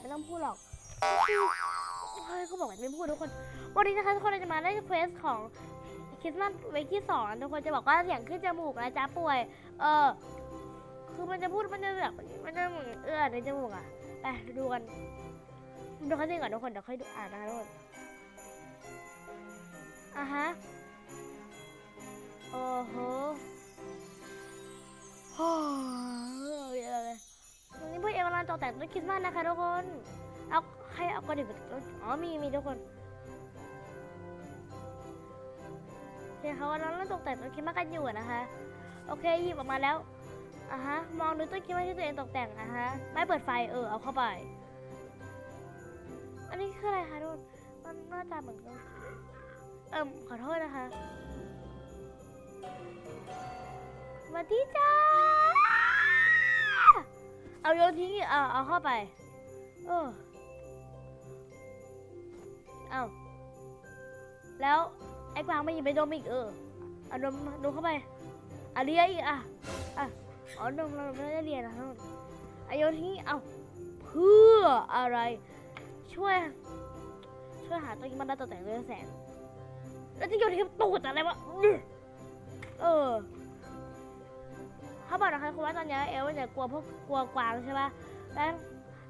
ไม่ต้องพูดหรอกเฮ้ยเขาบอกว่าไม่พูดทุกคน วันนี้นะคะทุกคนเราจะมาเล่นเควสของคริสต์มาสเวกที่สองทุกคนจะบอกว่าเสียงขึ้นจมูกนะจ๊ะป่วย เออ คือมันจะพูดมันจะแบบมันจะเหมือนเอื้อในจมูกอะไปดูกันดูเขาจริงก่อนทุกคนเดี๋ยวค่อยดูอ่านนะคะทุกคนอะฮะโอ้โหานตกแต่งต้นคริสต์มาสนะคะทุกคน เอาใครเอากระดิ่งไปอ๋อมีมีทุกคนโอเคเขากำลังเล่นตกแต่งต้นคริสต์มาสกันอยู่นะคะ โอเคหยิบออกมาแล้วอะฮะมองดูต้นคริสต์มาสที่ตัวเองตกแต่งอะฮะไม่เปิดไฟเออเอาเข้าไป อันนี้คืออะไรคะทุกคนมันหน้าตาเหมือนกันเอิมขอโทษนะคะสวัสดีจ้า เอาโยนทิ้งอีเอาเอาเข้าไปเออเอาแล้วไอ้กวางไม่หยิบไปดมอีกเออเอาดมดมเข้าไปอะเลียอีกอะอะอ๋อดมเราไม่ได้เรียนนะทุกคนอาโยนทิ้งเอาเพื่ออะไร ช่วย ช่วยหาตัวที่มันได้ตกแต่งเรืองแสง แล้วจะโยนทิ้งตูดอะไรวะเออ เขาบอกนะคะคุณว่าตอนนี้เอลเนี่ยกลัวพวกกลัวกวางใช่ปะแล้ว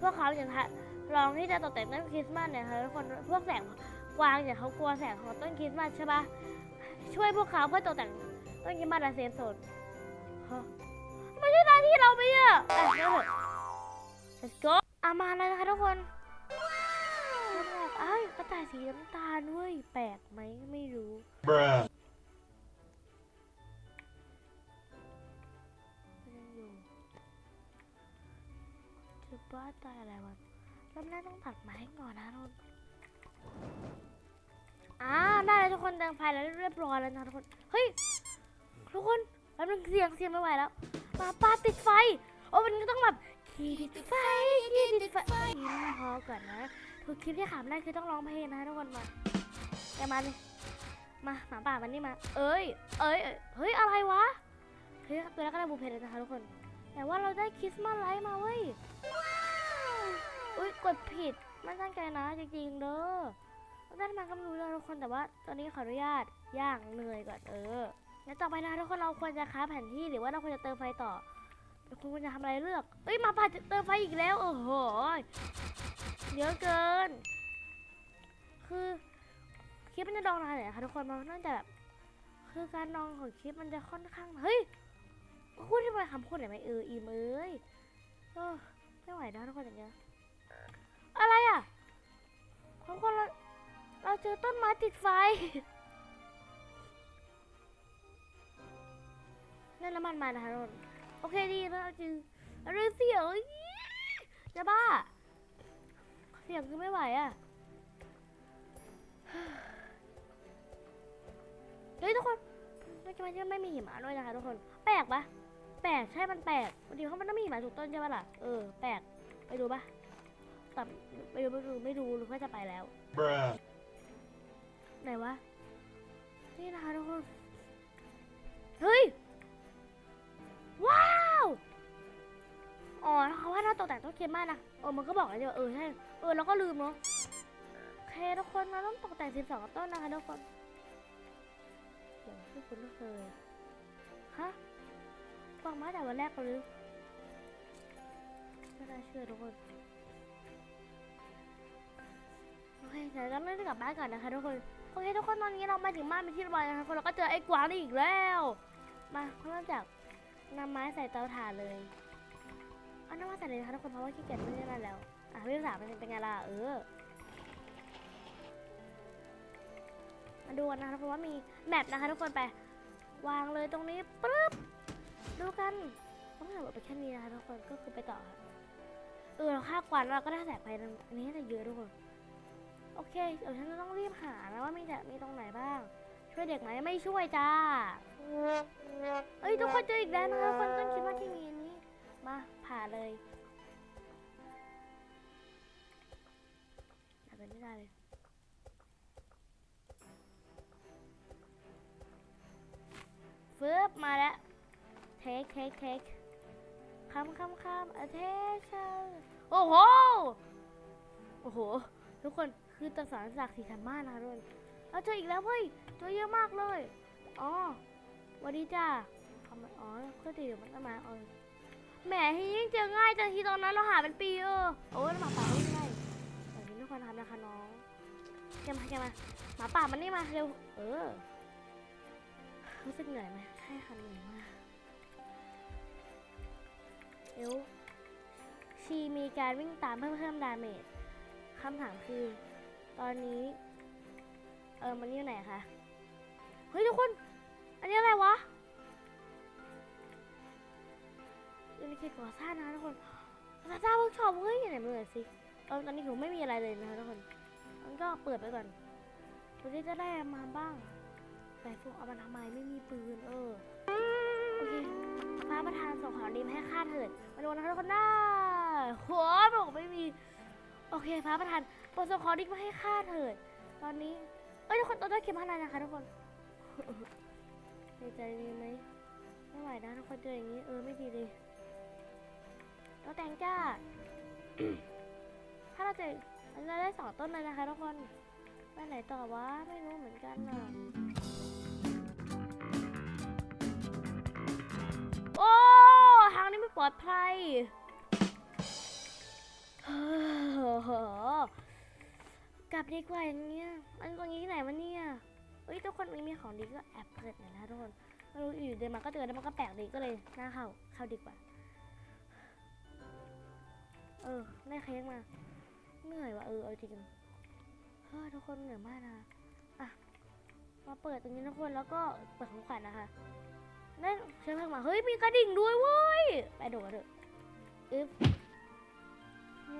พวกเขาจะทะลองที่จะตกแต่งต้นคริสต์มาสเนี่ยค่ะทุกคนพวกแสงกวางเนี่ยเขากลัวแสงของต้นคริสต์มาสใช่ปะช่วยพวกเขาเพื่อตกแต่งต้นคริสต์มาสและเซฟโซนฮะไม่ใช่หน้าที่เราไปอะอะเดี๋ยวเถอะ let's go อามาแล้วนะคะทุกคนน้ำแรกอ้ายกระต่ายสีน้ำตาลเว้ยแปลกไหมไม่รู้ รอบแรกต้องตัดไม้ก่อนนะทุกคนอ่าได้แล้วทุกคนดังไฟแล้วเรียบร้อยแล้วนะทุกคน เฮ้ย ทุกคนแป๊บนึงเสียงเสียงไม่ไหวแล้วมาปาติดไฟ โอ้มันก็ต้องแบบขี่ดไฟขี่ดไฟนี่พอก่อนนะทุกคลิปที่ขำได้คือต้องร้องเพลงนะทุกคนมาแกมาเลยมาหมาป่ามันนี่มา เอ้ย เอ้ย เฮ้ย อะไรวะ เฮ้ย ตัวแรกก็ได้บูเพเลยนะคะทุกคน แต่ว่าเราได้คริสต์มาสไลท์มาเว้ย อุ้ยกดผิดไม่ตั้งใจนะจริงๆเด้อได้มาก็ไม่รู้เลยทุกคนแต่ว่า ตอนนี้ขออนุญาตย่างเนยก่อนเออแล้วต่อไปนะทุกคนเราควรจะค้าแผนที่หรือว่าเราควรจะเติมไฟต่อเราควรจะทำอะไรเลือกเอ้ยมาป่าจะเติมไฟอีกแล้วโอ้โหเยอะเกิน คือคลิปมันจะดองนานเลยนะคะทุกคนมันน่าจะแบบคือการดองของคลิปมันจะค่อนข้างเฮ้ยพูดที่มาคำพูดหน่อยไหมเอออีมเอ้ยเออไม่ไหวนะทุกคนอย่างเงี้ย อะไรอะทุกคนเราเราเจอต้นไม้ติดไฟ นั่นน้ำมันมานะคะทุกคนโอเคดีแล้วจริงอะไรเสียงจะบ้า เสียงคือไม่ไหวอะเฮ้ยทุกคนไม่ใช่ไม่ไม่มีหิมะด้วยนะคะทุกคน แปลกปะแปลกใช่มันแปลกบางทีเขามันต้องมีหิมะถูกต้นใช่ปะล่ะ เออ แปลก ไปดูปะ แต่ไปดูไม่ดูไม่ดูหรือว่าจะไปแล้ว Bruh. ไหนวะ นี่นะคะทุกคน เฮ้ย ว้าว อ๋อเขาว่าถ้าตกแต่งต้นคริสต์มาสนะ เออ มันก็บอกเลยว่าเออใช่ เออ แล้วก็ลืมเนาะโอเคทุกคนเราต้องตกแต่ง12ต้นนะคะทุกคนอย่างที่คุณเคยฮะฟังมาแต่วันแรกเลยหรือไม่น่าเชื่อทุกคน โอเคเดี๋ยวเราเล่กลับบ้านก่อนนะคะทุกคนโอเคทุกคนตอนนี้เรามาถึงบ้านเป็นที่เรียบร้อยนะคะคนเราก็เจอไอ้กวางนี่อีกแล้ว มาเริ่มจากนำไม้ใส่เตาถ่านเลยเอาน้ำมาใส่เลยนะคะทุกคนเพราะว่าขี้เกียจไม่ได้นั่นแล้วอะเรื่องสามมันเป็นไงล่ะเออมาดูกันนะคะทุกคนว่ามีแมปนะคะทุกคนไป วางเลยตรงนี้ปึ๊บดูกันต้องหาแบบไปแค่นี้นะคะทุกคนก็คือไปต่อค่ะเออเราฆ่ากวานเราก็ได้แสกไปอันนี้จะเยอะทุกคน โอเค เดี๋ยวฉันจะต้องรีบหานะว่ามีแต่มีตรงไหนบ้าง ช่วยเด็กไหมไม่ช่วยจ้า เอ้ยทุกคนเจออีกแล้วนะคะคนต้นคิดว่าที่มีนี้ มาผ่าเลยผ่าไปไม่ได้เลยฟึบมาแล้วเทคเทคเทคคำคำคำ attention โอ้โห โอ้โห ทุกคน คือตะสารศักดิ์สีธรรมานะทุกคนเราเจออีกแล้วเฮ้ยเจอเยอะมากเลย อ๋อวัสดีจ้าทำไมอ๋อก็ตีเดี๋ยวมันก็มาเออแหมที่ยิ่งเจอง่ายจังทีตอนนั้นเราหาเป็นปีเออโอ้ยหมาป่าไม่ได้แบบนี้ไม่ควรทำนะคะน้องแกมาแกมาหมาป่ามันนี่มาเร็วเออรู้สึกเหนื่อยไหมใช่ค่ะเหนื่อยมากเอวชีมีการวิ่งตามเพื่อเพิ่มดาเมจคำถามคือ ตอนนี้ เออมันอยู่ไหนคะ เฮ้ยทุกคน อันนี้อะไรวะอยู่ในเขตก่อสร้างนะทุกคนซาซาเวิร์กช็อปเฮ้ยไหนมือสิเออตอนนี้ผมไม่มีอะไรเลยนะคะทุกคนมันก็เปิดไปก่อนดูที่จะได้มาบ้าง แต่พวกเอามาทำไมไม่มีปืน เออ โอเคฟ้าประธานส่งข่าวดีมาให้ข้าเถิดมาดูนะคะทุกคนได้หัวบอกไม่มี โอเคฟ้าประธานโปรดส่งข่าวดีมาให้ข้าเถิด ตอนนี้ เอ้ยทุกคนตัวต้นเข็มพันธุ์นะคะทุกคนในใจดีไหมไม่ไหวนะทุกคนเจออย่างนี้เออไม่ดีเลยเราแต่งจ้า ถ้าเราเจอเราได้สองต้นเลยนะคะทุกคนไปไหนต่อวะไม่รู้เหมือนกันน่ะโอ้ทางนี้ไม่ปลอดภัย กลับดีกว่าอย่างเงี้ย มันตรงนี้ที่ไหนวะเนี่ยเอ้ยทุกคนมีของดีก็แอบเปิดหน่อยนะทุกคนไม่รู้อยู่เดินมาก็เจอแล้วมันก็แปลกดีก็เลยน่าเข้าเข้าดีกว่า เออได้เค้กมา เหนื่อยว่ะเออเอาจริงเฮ้ยทุกคนเหนื่อยมากนะอะมาเปิดตรงนี้ทุกคนแล้วก็เปิดของขวัญนะคะนั่นเชื้เพลิงมาเฮ้ยมีกระดิ่งด้วยเว้ยไปโดดเถอะอึ๊บ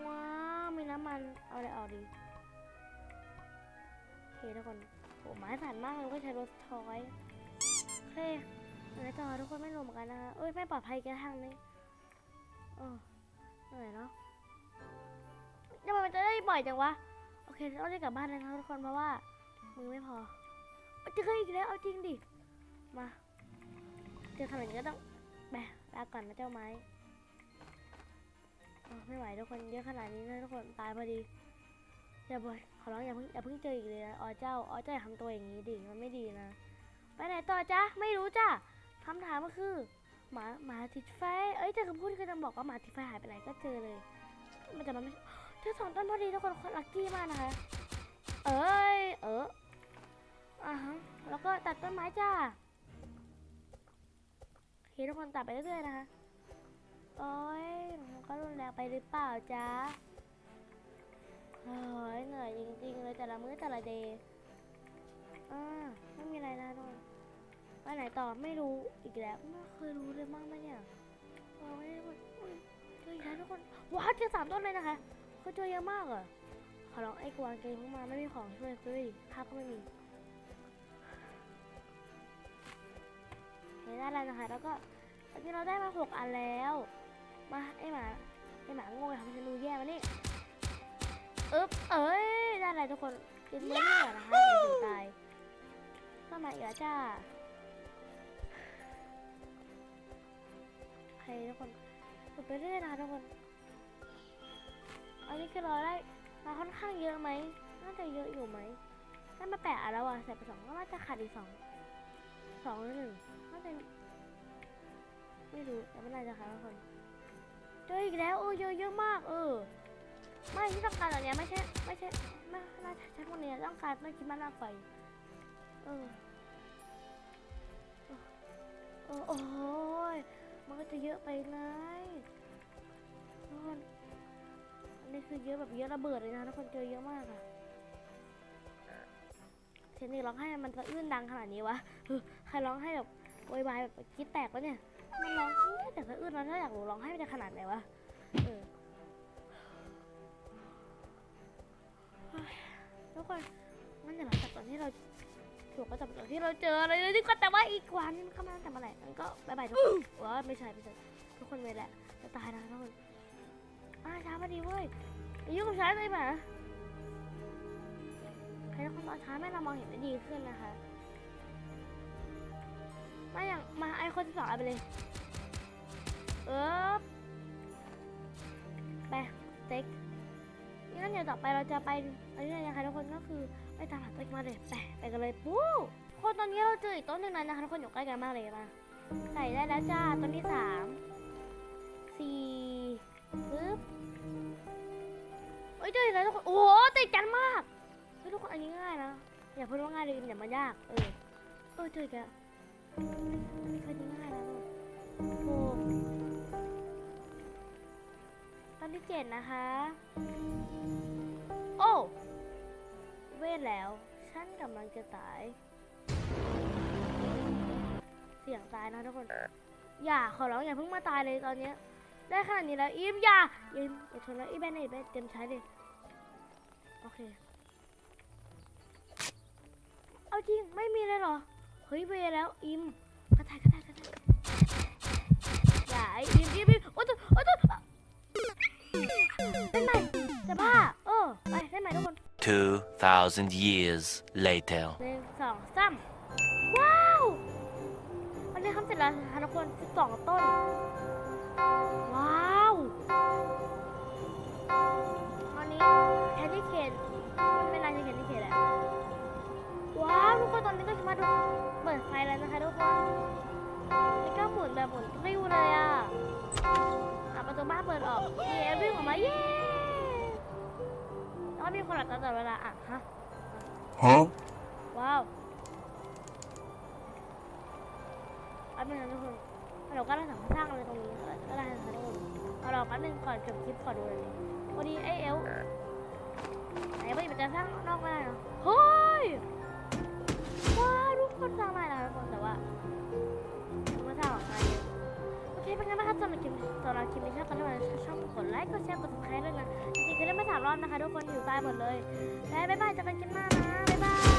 ว้าวมีน้ำมัน เอาอะไรออกดีโอเคทุกคนโหไม้สั่นมากเลยก็ใช้รถทอยโอเคเหนื่อยต่อทุกคนไม่รู้เหมือนกันนะคะเอ้ยไม่ปลอดภัยกันทางนี้เออเหนื่อยเนาะทำไมมันจะได้บ่อยจังวะ โอเคต้องรีบกลับบ้านเลยนะทุกคนเพราะว่า มือไม่พอเอาเจออีกแล้วเอาจริงดิ มา เจอขนาดนี้ก็ต้องแบะลาก่อนนะเจ้าไม้ ไม่ไหวทุกคนเยอะขนาดนี้นะทุกคนตายพอดีอย่าบ่นขอร้องอย่าเพิ่งอย่าเพิ่งเจออีกเลยนะอ๋อเจ้าอ๋อเจ้าอย่าทำตัวอย่างนี้ดิมันไม่ดีนะ ไปไหนต่อจ๊ะไม่รู้จ้ะคำถามก็คือหมาหมาติดไฟ เอ้ยเจอคำพูดที่กำลังบอกว่าหมาติดไฟหายไปไหนก็เจอเลย มันจะมันไม่เจอสองต้นพอดีทุกคนคนลัคกี้มากนะคะ เอ้ยเอออ่าฮะแล้วก็ตัดต้นไม้จ้าโอเคทุกคนตัดไปเรื่อยๆนะคะ โอ้ยมันก็รุนแรงไปหรือเปล่าจ๊ะโอ้ยเหนื่อยจริงๆเลยแต่ละมื้อแต่ละเดย์อ่าไม่มีอะไรนะทุกคนไปไหนต่อไม่รู้อีกแล้วไม่เคยรู้เลยมั้งไหมเนี่ยโอ้ยเจออีกแล้วทุกคนว้าวเจอสามต้นเลยนะคะเขาเจอเยอะมากอะขอร้องไอ้กวางเกมเข้ามาไม่มีของช่วยเฮ้ยภาพก็ไม่มีเห็นได้แล้วนะคะแล้วก็ตอนนี้เราได้มาหกอันแล้ว มาไอหมาไอหมาโง่ทำธนูแย่มานี่อึ๊บเอ้ยได้อะไรทุกคนกินมื้อนี้อนะคะเดี๋ยวถึงตายก็มาอีกแล้วจ้าโอเคทุกคนกดไปเรื่อยนะคะทุกคน อันนี้คือเราได้มาค่อนข้างเยอะไหมน่าจะเยอะอยู่ไหมได้มาแปดอันแล้วอะใส่ไปสองก็น่าจะขาดอีกสองสองหรือหนึ่งน่าจะไม่รู้แต่ไม่น่าจะค่ะทุกคน เจออีกแล้วเออเยอะเยอะมาก เออ ไม่ที่ต้องการเหล่านี้ไม่ใช่ไม่ใช่ไม่น่าใช่พวกนี้ต้องการต้องคิดมาหน้าไฟเออเออโอ้ยมันก็จะเยอะไปไงทุกคนอันนี้คือเยอะแบบเยอะระเบิดเลยนะทุกคนเจอเยอะมากอะเทคนิคร้องไห้มันสะอื้นดังขนาดนี้วะใครร้องไห้แบบโวยวายแบบคิดแตกวะเนี่ย มันร้องไห้แต่สะอื้นแล้วถ้าอยากรู้ร้องไห้มันจะขนาดไหนวะเออเฮ้ยทุกคนงั้นเดี๋ยวเราจับตอนที่เราถูกก็จับตอนที่เราเจออะไรเลยดีกว่าแต่ว่าอีกวันนี่มันเข้ามาตั้งแต่เมื่อไหร่งั้นก็บายบายทุกคนว้าไม่ใช่ไม่ใช่ทุกคนเลยแหละจะตายนะทุกคนอ่าช้าพอดีเว้ยอย่ายุ่งกับช้าเลยหมาใครทุกคนตอนช้าแม่เรามองเห็นได้ดีขึ้นนะคะ มาอย่างมาไอคอนที่สองอาไปเลยเออไปเต็กงั้นเดี๋ยวต่อไปเราจะไปอันนี้นะคะทุกคนก็คือไปตามหาต้นมาเลยไปไปกันเลยปู้คนตอนนี้เราเจออีกต้นหนึ่งแล้วนะคะทุกคนอยู่ใกล้กันมากเลยมาใส่ได้แล้วจ้าต้นที่สามสี่ปึ๊บเอ้ยเจออีกแล้วทุกคนโอ้โหติดกันมากเฮ้ยทุกคนอันนี้ง่ายนะอย่าพูดว่าง่ายเลยอย่ามันยากเออเออเจออีกแล้ว อันนี้ง่ายนะลูกถูกตอนที่เจ็ดนะคะ โอ้ เวทแล้ว ฉันกำลังจะตาย เสียงตายนะทุกคน อย่าขอร้องอย่าเพิ่งมาตายเลยตอนนี้ ได้ขนาดนี้แล้วอิมอย่าอิมอย่าทนแล้วอีแบนเนตเต็มใช้เลย โอเค เอาจริง ไม่มีเลยเหรอ เฮ้ยเวแล้วอิมกระต่ายกระต่ายกระต่ายอย่าไออิมอิมอิมโอ้ตัวโอ้ตัวเล่นใหม่จะบ้าเออไปเล่นใหม่ทุกคน Two thousand years later. เอนนี้ก็จะมาดูเปิดไฟแล้วนะคะทุกคนนี่ก็หมุนแบบหมุนกริ้วเลยอะอะประตูบ้านเปิดออกเย้วิ่งออกมาเย้แล้วก็มีคนหลับตาตลอดเวลาอะฮะ Huh? ว้าวแป๊บนึงนะทุกคนเราก็ได้สัมภาษณ์อะไรตรงนี้ก็ได้นะคะทุกคนเอาเราแป๊บนึงก่อนจบคลิปขอดูเลยพอดีไอเอลไหนว่ามันจะสร้างนอกไม่ได้เนาะเฮ้ยว้าวทุก คนสร้างได้นะคะทุกคนแต่ว่ามันไม่สร้างออกมาโอเคเป็นไงบ้างครับสำหรับคลิปสำหรับคลิปนี้ถ้ากันด้มาชอบกดไลค์กดแชร์กดซับสไครต์ด้วยนะจริงๆคือได้มาสามรอบนะคะ ทุกคนอยู่ใต้หมดเลยแล้วบ๊ายบายเจอกันคลิปหน้ายบาย